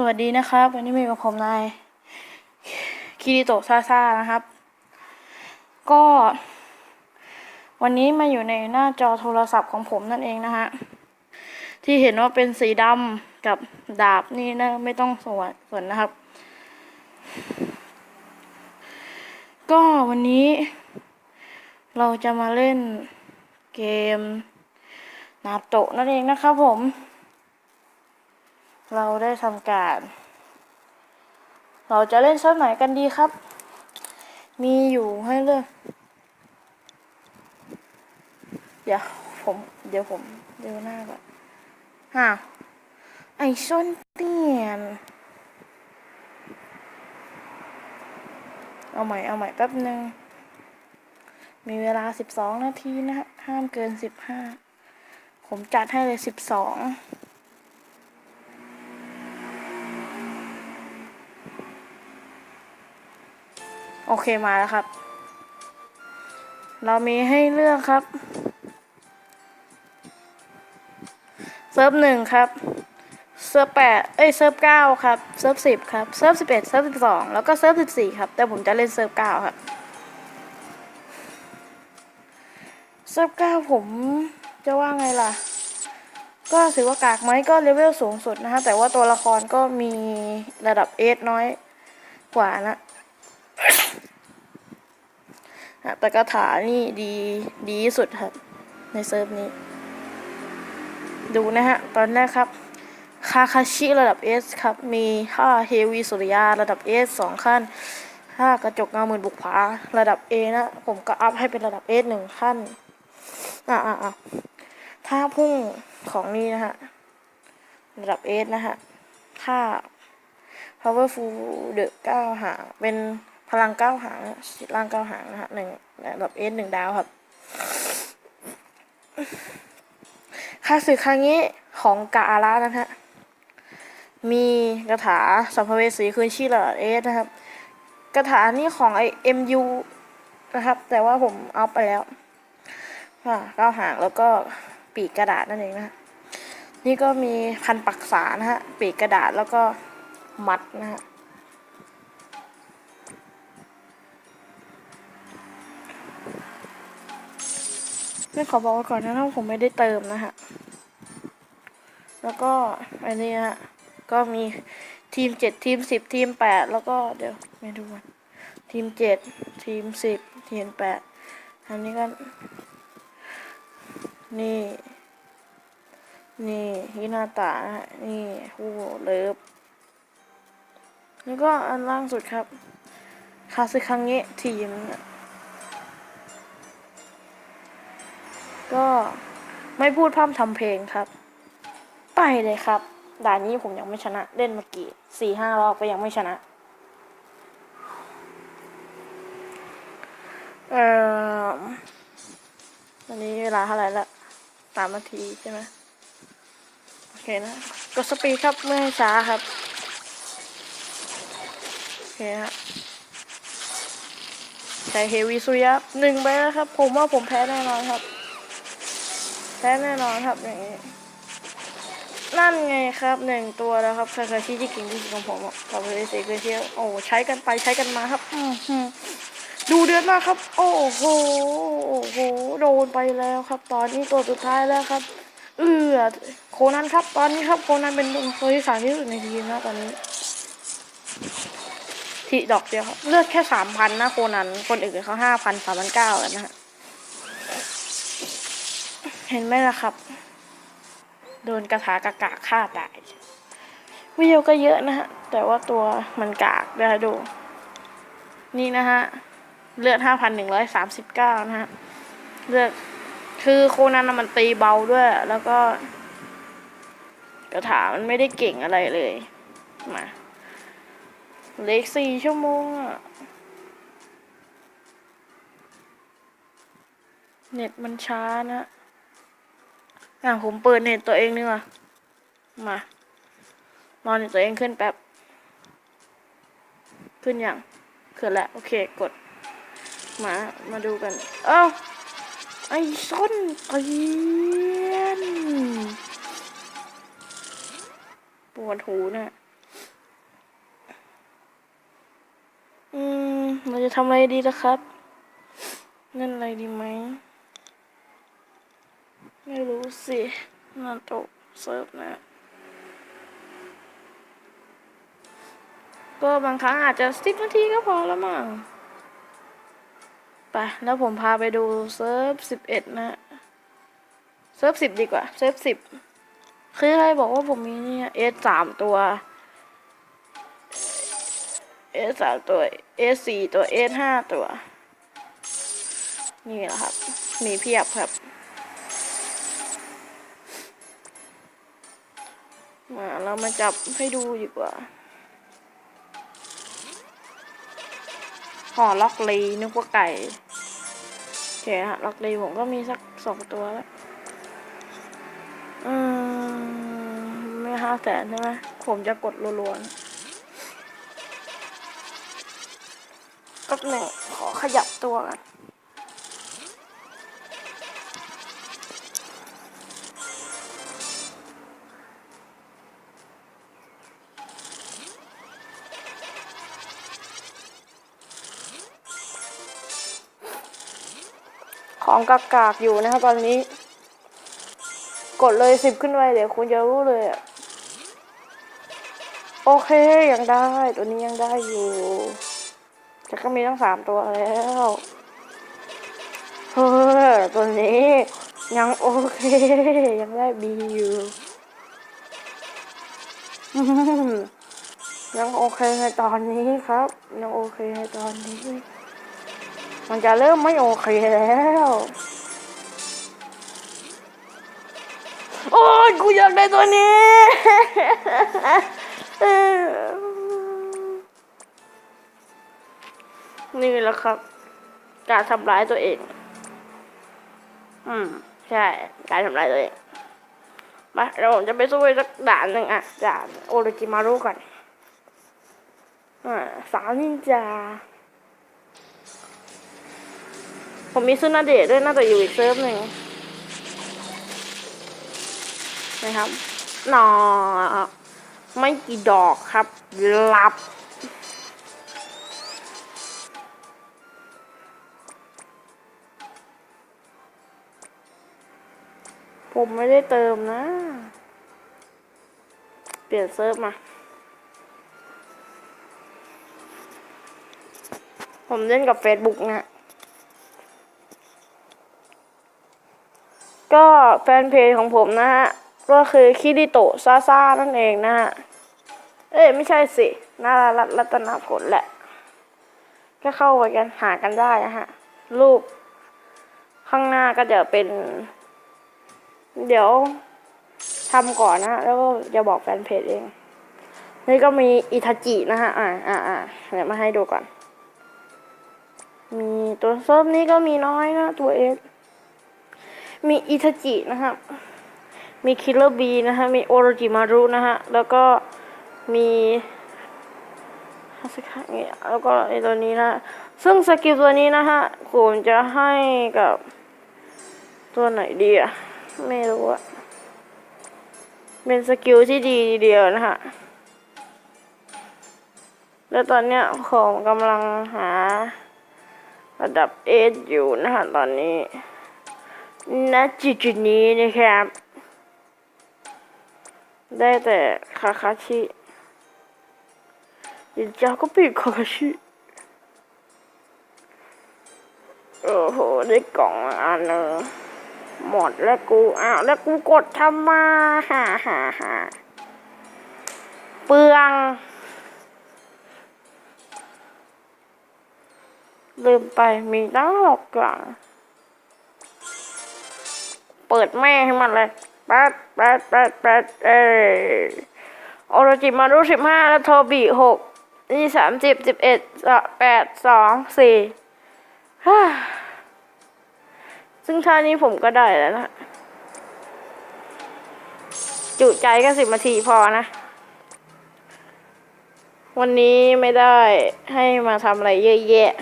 สวัสดีนะครับ วันนี้มีกับผมนายคิริโตะซาซานะครับ ก็ วันนี้มาอยู่ในหน้าจอโทรศัพท์ของผมนั่นเองนะฮะที่เห็นว่าเป็นสีดำกับดาบนี่นะไม่ต้องสวนสวนนะครับ ก็วันนี้ เราจะมาเล่นเกมนาโตะนั่นเองนะครับผม เราได้ทำการ เราจะเล่นเซิร์ฟไหนกันดีครับ มีอยู่ให้เลือก เดี๋ยวผม เดี๋ยวผมดูหน้าก่อนฮะไอส้นเตียน เอาใหม่ เอาใหม่แป๊บหนึ่ง มีเวลาสิบสองนาทีนะฮะ ห้ามเกินสิบห้า ผมจัดให้เลยสิบสอง โอเคมาแล้วครับ เรามีให้เลือกครับ เซิร์ฟหนึ่งครับ เซิร์ฟแปดเอ้ย เซิร์ฟเก้าครับ เซิร์ฟสิบครับ เซิร์ฟสิบเอ็ดเซิร์ฟสิบสองแล้วก็เซิร์ฟสิบสี่ครับ แต่ผมจะเล่นเซิร์ฟเก้าครับ เซิร์ฟเก้าผมจะว่าไงล่ะ ก็ถือว่ากากไหมก็เลเวลสูงสุดนะฮะ แต่ว่าตัวละครก็มีระดับเอสน้อยกว่านะ อะแต่คาถานี่ดีดีที่สุดครับ ในเซิร์ฟนี้ ดูนะฮะ ตอนแรกครับคาคาชิระดับ S ครับ มีค่าเฮวีสุริยาระดับ S สองขั้นค่ากระจกเงาหมื่นบุกผาระดับ A นะ ผมก็อัพให้เป็นระดับ S หนึ่งขั้น อะอะอะถ้าพุ่งของนี้นะฮะ ระดับ S นะฮะค่า powerful เดอะเก้าหาเป็น พลังเก้าหางร่างเก้าหางนะฮะหนึ่งระดับ S หนึ่งดาวครับค่าสื่อครั้งนี้ของกาอาระนะฮะมีคาถาสัมภเวสีคืนชีพระดับ S นะครับคาถานี้ของไอ MU นะครับ แต่ว่าผมเอาไปแล้วค่ะเก้าหางแล้วก็ปีกกระดาษนั่นเองนะฮะนี่ก็มีพันปักษานะฮะปีกกระดาษแล้วก็มัดนะฮะ ไม่ขอบอกก่อนนะว่าผมไม่ได้เติมนะฮะ แล้วก็อันนี้ฮะ ก็มีทีมเจ็ดทีมสิบทีมแปดแล้วก็เดี๋ยวไม่ดูกันทีมเจ็ดทีมสิบทีมแปดอันนี้ก็ นี่ นี่ฮินาตะนะฮะนี่คู่เลิฟแล้วก็อันล่างสุดครับ คาซึคังเงะทีม ก็ไม่พูดพร่ำทำเพลงครับ ไปเลยครับ ด่านนี้ผมยังไม่ชนะ เล่นมากี่สี่ห้ารอบก็ยังไม่ชนะ เอ่อวันนี้เวลาเท่าไหร่ละสามนาทีใช่ไหมโอเคนะ กดสปีดครับเมื่อช้าครับ โอเคฮะใช้เฮวีซุยะหนึ่งไปแล้วครับ ผมว่าผมแพ้แน่นอนครับ แพ้แน่นอนครับอย่างนี้นั่นไงครับหนึ่งตัวแล้วครับคาคาชิที่เก่งที่สุดของผมอะกับเลเซเกเชียโอ้ใช้กันไปใช้กันมาครับอืมอืมดูเดือดมากครับ โอ้โหโอ้โหโดนไปแล้วครับ ตอนนี้ตัวสุดท้ายแล้วครับ เอือโคนันครับ ตอนนี้ครับโคนันเป็นตัวที่สามที่สุดในทีมนะตอนนี้ที่ดอกเดียวครับเลือดแค่สามพันนะโคนันคนอื่นเขาห้าพันสามพันเก้าแล้วนะฮะ เห็นไหมล่ะครับ โดนกระถากากาฆ่าตายวิวก็เยอะนะฮะ แต่ว่าตัวมันกากเดี๋ยวดู นี่นะฮะ เลือดห้าพันหนึ่งร้อยสามสิบเก้านะฮะ เลือด คือโคนันมันตีเบาด้วย แล้วก็ กระถามันไม่ได้เก่งอะไรเลย มาเล็กสี่ชั่วโมงอะเน็ตมันช้านะ อ่างผมเปิดเน็ตตัวเองนี่ว่ามา นอนตัวเองขึ้นแป๊บ ขึ้นอย่างขึ้นแล้ว โอเค กด มา มาดูกัน เอ้า ไอ้ส้นเกีนปวดหูนะ่ะอืม เราจะทำอะไรดีนะครับเงินอะไรดีไหม ไม่รู้สินาโตะเซิร์ฟนะก็บางครั้งอาจจะสิบนาทีก็พอแล้วมั้งไปแล้วผมพาไปดูเซิร์ฟสิบเอ็ดนะเซิร์ฟสิบดีกว่า เซิร์ฟสิบคือใครบอกว่าผมมีเนี่ยเอสสามตัวเอสสามตัวเอสสี่ตัวเอสห้าตัว นี่แหละครับ มีเพียบครับ มาเรามาจับให้ดูดีกว่าห่อล็อกลีนึกว่าไก่โอเคฮะล็อกลีผมก็มีสักสองตัวแล้วอืมไม่ห้าแสนใช่ไหมผมจะกดรัวๆนก็หนึ่งขอขยับตัวกัน ของกากากๆอยู่นะครับตอนนี้ กดเลยสิบขึ้นไปเดี๋ยวคุณจะรู้เลยอะโอเคยังได้ตัวนี้ยังได้อยู่แต่ก็มีตั้งสามตัวแล้วเฮ้ยตัวนี้ยังโอเค ยังได้บีอยู่ยังโอเคในตอนนี้ครับ ยังโอเคในตอนนี้ มันจะเริ่มไม่โอเคแล้ว โอ้ยกูอยากได้ตัวนี้ นี่แหละครับ การทำร้ายตัวเอง อืม ใช่ การทำร้ายตัวเองมาเดี๋ยวผมจะไปสู้สักด่านหนึ่งอะ ด่านโอโรจิมารุก่อนอ่าสาวนินจา ผมมีซึนาเดะด้วยน่าจะอยู่อีกเซิร์ฟหนึ่งนะครับหนอไม่กี่ดอกครับหลับ ผมไม่ได้เติมนะ เปลี่ยนเซิร์ฟมา ผมเล่นกับ Facebook นะ ก็แฟนเพจของผมนะฮะ ก็คือคิริโตะซาซานั่นเองนะฮะ เอ้ยไม่ใช่สินารารัตรัตนผลแหละ ก็เข้าไปกันหากันได้นะฮะ รูปข้างหน้าก็จะเป็น เดี๋ยวทำก่อนนะฮะแล้วก็จะบอกแฟนเพจเอง นี่ก็มีอิทาจินะฮะ อ่าอ่าอ่าเดี๋ยวมาให้ดูก่อน มีตัวเซิร์ฟนี้ก็มีน้อยนะ ตัวเอส มีอิทาจินะครับ มีคิลเลอร์บีนะฮะ มีโอโรจิมารุนะฮะ แล้วก็มีฮาสึคะเนี่ยแล้วก็ไอตัวนี้นะซึ่งสกิลตัวนี้นะฮะผมจะให้กับตัวไหนดีอะไม่รู้อะเป็นสกิลที่ดีทีเดียวนะฮะ แล้วตอนเนี้ยผมกำลังหาระดับเออยู่นะฮะตอนนี้ ณจุดจุดนี้นะครับ ได้แต่คาคาชิยินจาก็ปิดคาคาชิโอ้โหได้กล่องอันหนึงหมดแล้วกูอ้าวแล้วกูกดทำมาฮ่าฮ่าฮ่าเปลืองลืมไปมีตั้งหกกล่อง เปิดแม่ให้มันเลยแป๊ดแป๊ดแป๊ดแป๊ดเออโอโรจิมารุสิบห้าแล้วโทบีหกนี่สามสิบสิบเอ็ดแปดสองสี่ฮ่าซึ่งท่านี้ผมก็ได้แล้วนะ จุใจก็สิบนาทีพอนะ วันนี้ไม่ได้ให้มาทำอะไรเยอะแยะ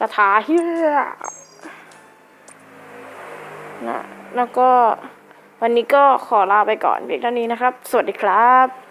กระถาเฮียนะแล้วก็วันนี้ก็ขอลาไปก่อนเพียงเท่านี้นะครับ สวัสดีครับ